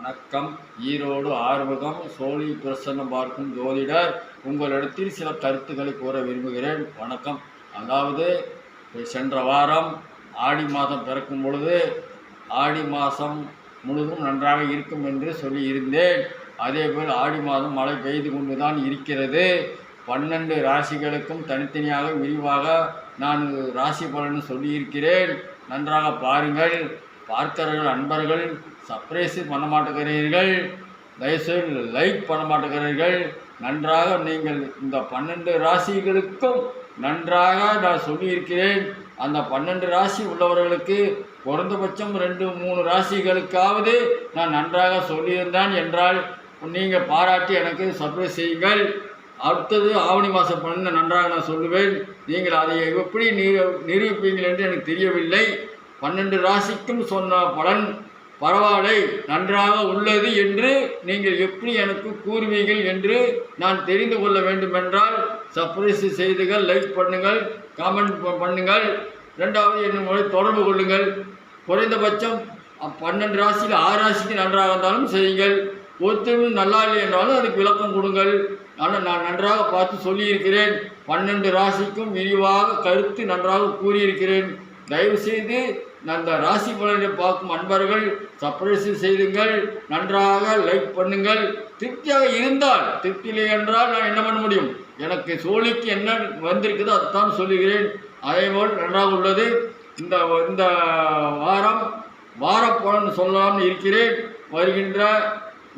வணக்கம். ஈரோடு ஆர்வகம் சோழி பிரசன்னம் பார்க்கும் ஜோதிடர் உங்களிடத்தில் சில கருத்துக்களை கூற விரும்புகிறேன். வணக்கம். அதாவது சென்ற வாரம் ஆடி மாதம் பிறக்கும் பொழுது ஆடி மாதம் முழுதும் நன்றாக இருக்கும் என்று சொல்லியிருந்தேன். அதேபோல் ஆடி மாதம் மழை பெய்து கொண்டு தான் இருக்கிறது. பன்னெண்டு ராசிகளுக்கும் தனித்தனியாக விரிவாக நான் ராசி பலன் சொல்லியிருக்கிறேன். நன்றாக பாருங்கள். பார்க்கிறவர்கள் அன்பர்கள் சர்ப்ரைஸு பண்ண மாட்டேங்கிறீர்கள் தயவுசெய்து லைக் பண்ண மாட்டேங்கிறீர்கள் நன்றாக நீங்கள் இந்த பன்னெண்டு ராசிகளுக்கும் நன்றாக நான் சொல்லியிருக்கிறேன். அந்த பன்னெண்டு ராசி உள்ளவர்களுக்கு குறைந்தபட்சம் ரெண்டு மூணு ராசிகளுக்காவது நான் நன்றாக சொல்லியிருந்தேன் என்றால் நீங்கள் பாராட்டி எனக்கு சர்ப்ரைஸ் செய்யுங்கள். அடுத்தது ஆவணி மாதம் பன்னெண்டு நன்றாக நான் சொல்லுவேன். நீங்கள் அதை எப்படி நிரு நிரூபிப்பீங்கள் என்று எனக்கு தெரியவில்லை. பன்னெண்டு ராசிக்கும் சொன்ன பலன் பரவாயில்லை நன்றாக உள்ளது என்று நீங்கள் எப்படி எனக்கு கூறுவீர்கள் என்று நான் தெரிந்து கொள்ள வேண்டுமென்றால் சப்ரைஸ் செய்துகள் லைக் பண்ணுங்கள் காமெண்ட் பண்ணுங்கள். ரெண்டாவது என்னும் முறை தொடர்பு கொள்ளுங்கள். குறைந்தபட்சம் பன்னெண்டு ராசியில் ஆறு ராசிக்கு நன்றாக இருந்தாலும் செய்யுங்கள். ஒருத்தரும் நல்லா இல்லை என்றாலும் அதுக்கு விளக்கம் கொடுங்கள். ஆனால் நான் நன்றாக பார்த்து சொல்லியிருக்கிறேன். பன்னெண்டு ராசிக்கும் விரிவாக கருத்து நன்றாக கூறியிருக்கிறேன். தயவுசெய்து அந்த ராசி பலனை பார்க்கும் அன்பர்கள் சப்ரைஸ் செய்துங்கள் நன்றாக லைக் பண்ணுங்கள். திருப்தியாக இருந்தால் திருப்தியில்லை என்றால் நான் என்ன பண்ண முடியும்? எனக்கு சோழிக்கு என்ன வந்திருக்குதோ அதுதான் சொல்லுகிறேன். அதேபோல் நன்றாக உள்ளது. இந்த இந்த வாரம் வாரப்பலன் சொல்லலாம்னு இருக்கிறேன். வருகின்ற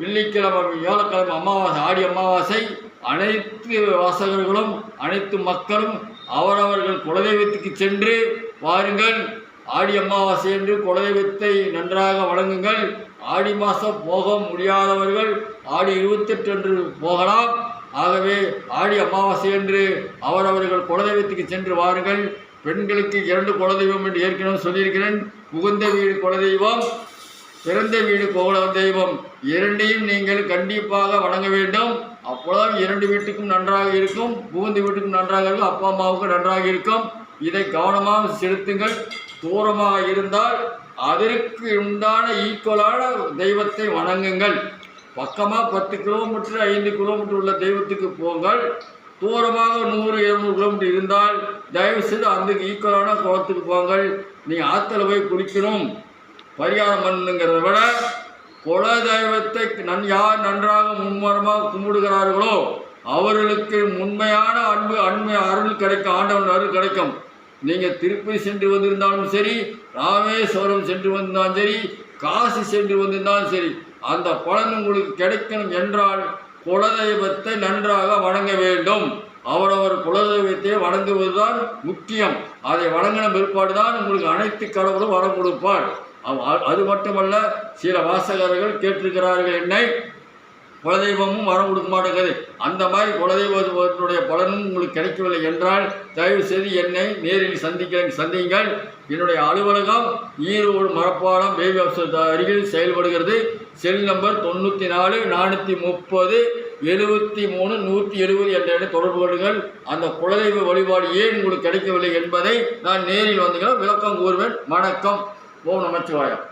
வெள்ளிக்கிழமை வியாழக்கிழமை அமாவாசை ஆடி அமாவாசை அனைத்து வாசகர்களும் அனைத்து மக்களும் அவரவர்கள் குலதெய்வத்துக்கு சென்று வாருங்கள். ஆடி அமாவாசை என்று குலதெய்வத்தை நன்றாக வணங்குங்கள் ஆடி மாதம் போக முடியாதவர்கள் ஆடி இருபத்தெட்டு அன்று போகலாம். ஆகவே ஆடி அமாவாசை என்று அவரவர்கள் குலதெய்வத்துக்கு சென்று வாருங்கள். பெண்களுக்கு இரண்டு குலதெய்வம் என்று ஏற்கனவே சொல்லியிருக்கிறேன். புகுந்த வீடு குலதெய்வம் பிறந்த வீடு கோகுல தெய்வம். இரண்டையும் நீங்கள் கண்டிப்பாக வணங்க வேண்டும். அப்பொழுதுதான் இரண்டு வீட்டுக்கும் நன்றாக இருக்கும். புகுந்த வீட்டுக்கும் நன்றாக இருக்கும். அப்பா அம்மாவுக்கும் நன்றாக இருக்கும். இதை கவனமாக செலுத்துங்கள் தூரமாக இருந்தால் அதற்கு உண்டான ஈக்குவலான தெய்வத்தை வணங்குங்கள். பக்கமாக பத்து கிலோமீட்டர் ஐந்து கிலோமீட்டர் உள்ள தெய்வத்துக்கு போங்கள். தூரமாக நூறு இருநூறு கிலோமீட்டர் இருந்தால் தயவு செய்து அந்த ஈக்குவலான குளத்துக்கு போங்கள். நீங்கள் ஆற்றுல போய் குளிக்கணும் பரிகாரம் பண்ணுங்கிறத விட குல தெய்வத்தை நன் யார் நன்றாக மும்மரமாக கும்பிடுகிறார்களோ அவர்களுக்கு உண்மையான அன்பு அண்மை அருள் கிடைக்கும். ஆண்டவன் அருள் கிடைக்கும். நீங்கள் திருப்பதி சென்று வந்திருந்தாலும் சரி ராமேஸ்வரம் சென்று வந்திருந்தாலும் சரி காசி சென்று வந்திருந்தாலும் சரி அந்த பலன் உங்களுக்கு கிடைக்கணும் என்றால் குலதெய்வத்தை நன்றாக வணங்க வேண்டும். அவரவர் குலதெய்வத்தை வணங்குவதுதான் முக்கியம். அதை வணங்கின பிற்பாடு தான் உங்களுக்கு அனைத்து கடவுளும் வரம் கொடுப்பார். அ- அது மட்டுமல்ல சில வாசகர்கள் கேட்டிருக்கிறார்கள் என்னை குலதெய்வமும் வரம் கொடுக்க மாட்டேங்குது. அந்த மாதிரி குலதெய்வத்தினுடைய பலனும் உங்களுக்கு கிடைக்கவில்லை என்றால் தயவு செய்து என்னை நேரில் சந்திக்க சந்தியுங்கள். என்னுடைய அலுவலகம் ஈரோடு மரப்பாலம் பேபி ஹவுஸ் அருகில் செயல்படுகிறது. செல் நம்பர் தொண்ணூற்றி நாலு நானூற்றி முப்பது எழுபத்தி மூணு நூற்றி எழுபது என்ற எண்ணை தொடர்பு கொள்ளுங்கள். அந்த குலதெய்வ வழிபாடு ஏன் உங்களுக்கு கிடைக்கவில்லை என்பதை நான் நேரில் வந்துங்க விளக்கம் கூறுவேன். வணக்கம். ஓம் நமச்சிவாயம்.